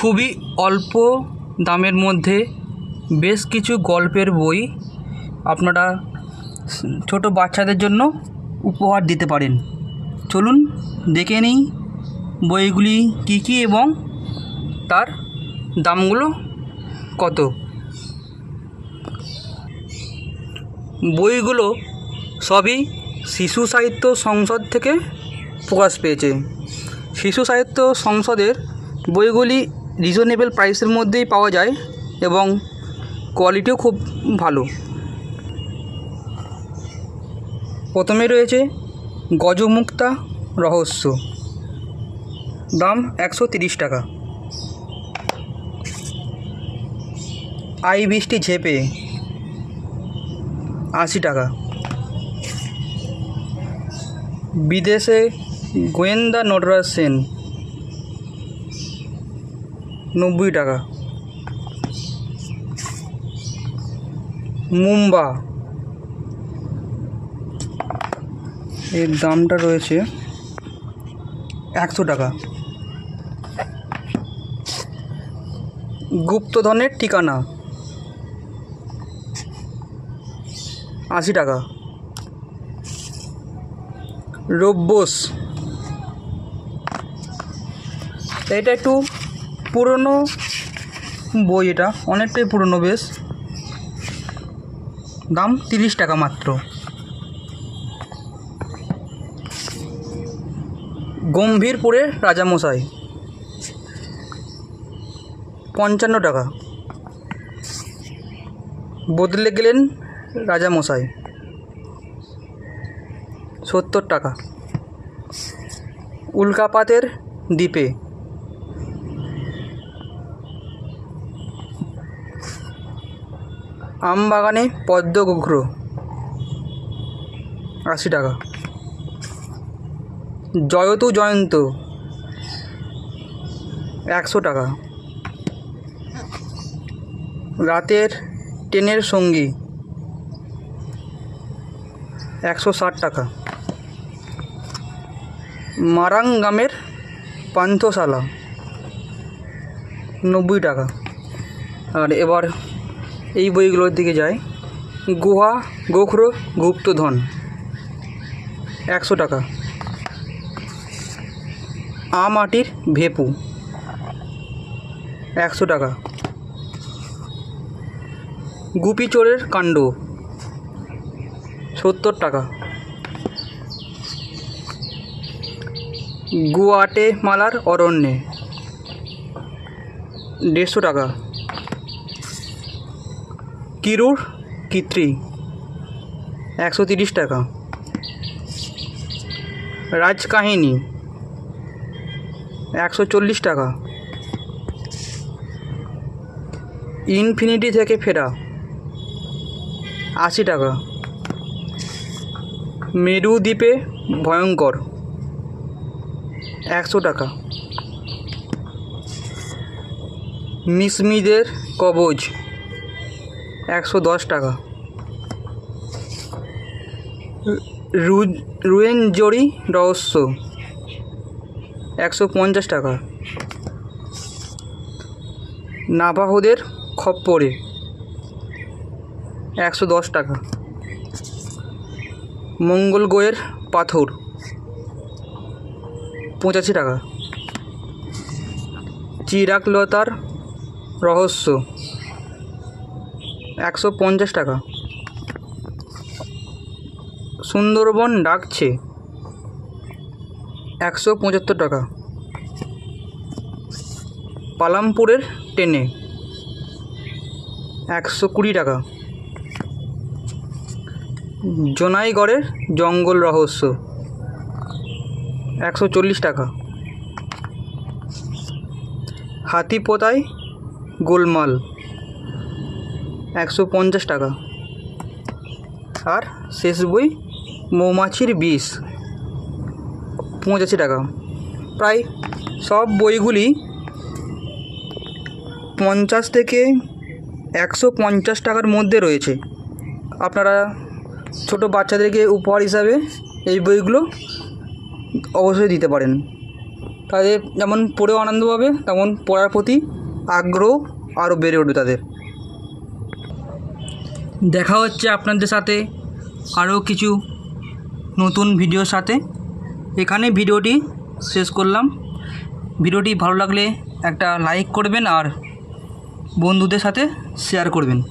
খুবই অল্প দামের মধ্যে বেশ কিছু গল্পের বই আপনারা ছোট বাচ্চাদের জন্য উপহার দিতে পারেন। চলুন দেখে নিই বইগুলি কী কী এবং তার দামগুলো কত। বইগুলো সবই শিশু সাহিত্য সংসদ থেকে প্রকাশ পেয়েছে। শিশু সাহিত্য সংসদের বইগুলি রিজনেবল প্রাইসের মধ্যেই পাওয়া যায় এবং কোয়ালিটিও খুব ভালো। প্রথমে রয়েছে গজমুক্তা রহস্য। দাম একশো তিরিশ টাকা। আই বৃষ্টি ঝেপে আশি টাকা। বিদেশে গোয়েন্দা নটরাজ সেন নব্বই টাকা। মুম্বা। এর দামটা রয়েছে একশো টাকা। গুপ্তধনের ঠিকানা আশি টাকা। রব্বোস। এটা একটু পুরনো বই এটা, অনেকটাই পুরনো বেশ। দাম তিরিশ টাকা মাত্র। গম্ভীরপুরের রাজামশাই। পঞ্চান্ন টাকা। বদলে গেলেন রাজামশাই। সত্তর টাকা। উল্কাপাতের দ্বীপে। আমবাগানে পদ্মগুঘ্র আশি টাকা। জয়তু জয়ন্ত, একশো টাকা। রাতের ট্রেনের সঙ্গী, একশো ষাট টাকা। মারাংগামের পান্থশালা, নব্বই টাকা। আর এবার এই বইগুলোর দিকে যায় গুহা, গোখরো, গুপ্তধন। একশো টাকা। আমাটির ভেপু। একশো টাকা। গুপি চোরের কাণ্ড। সত্তর টাকা। গুয়াটে মালার অরণ্যে। দেড়শো টাকা। কিরুর কিত্রি? একশো তিরিশ টাকা। রাজকাহিনী। একশো চল্লিশ টাকা। ইনফিনিটি থেকে ফেরা। আশি টাকা। মেরু দ্বীপে ভয়ঙ্কর। একশো টাকা। মিসমিদের কবজ। একশো দশ টাকা। রু- রুয়েনজড়ি রহস্য, একশো পঞ্চাশ টাকা। নাভাহোদের খপ্পরে, একশো দশ টাকা। মঙ্গল গোয়ের পাথর, পঁচাশি টাকা। চিরাকলতার রহস্য একশো পঞ্চাশ টাকা। সুন্দরবন ডাকছে। একশো পঁচাত্তর টাকা। পালামপুরের ট্রেনে। একশো কুড়ি টাকা। জোনাইগড়ের জঙ্গল রহস্য। একশো চল্লিশ টাকা। হাতিপোতায় গোলমাল। একশো পঞ্চাশ টাকা। আর শেষ বই মৌমাছির বিষ, পঁচাশি টাকা। প্রায় সব বইগুলি পঞ্চাশ থেকে একশো পঞ্চাশ টাকার মধ্যে রয়েছে। আপনারা ছোট বাচ্চাদেরকে উপহার হিসাবে এই বইগুলো অবশ্যই দিতে পারেন। তাদের যেমন পড়েও আনন্দ পাবে, তেমন পড়ার প্রতি আগ্রহ আরও বেড়ে উঠবে তাদের। দেখা হচ্ছে আপনাদের সাথে আরও কিছু নতুন ভিডিওর সাথে। এখানে ভিডিওটি শেষ করলাম। ভিডিওটি ভালো লাগলে একটা লাইক করবেন আর বন্ধুদের সাথে শেয়ার করবেন।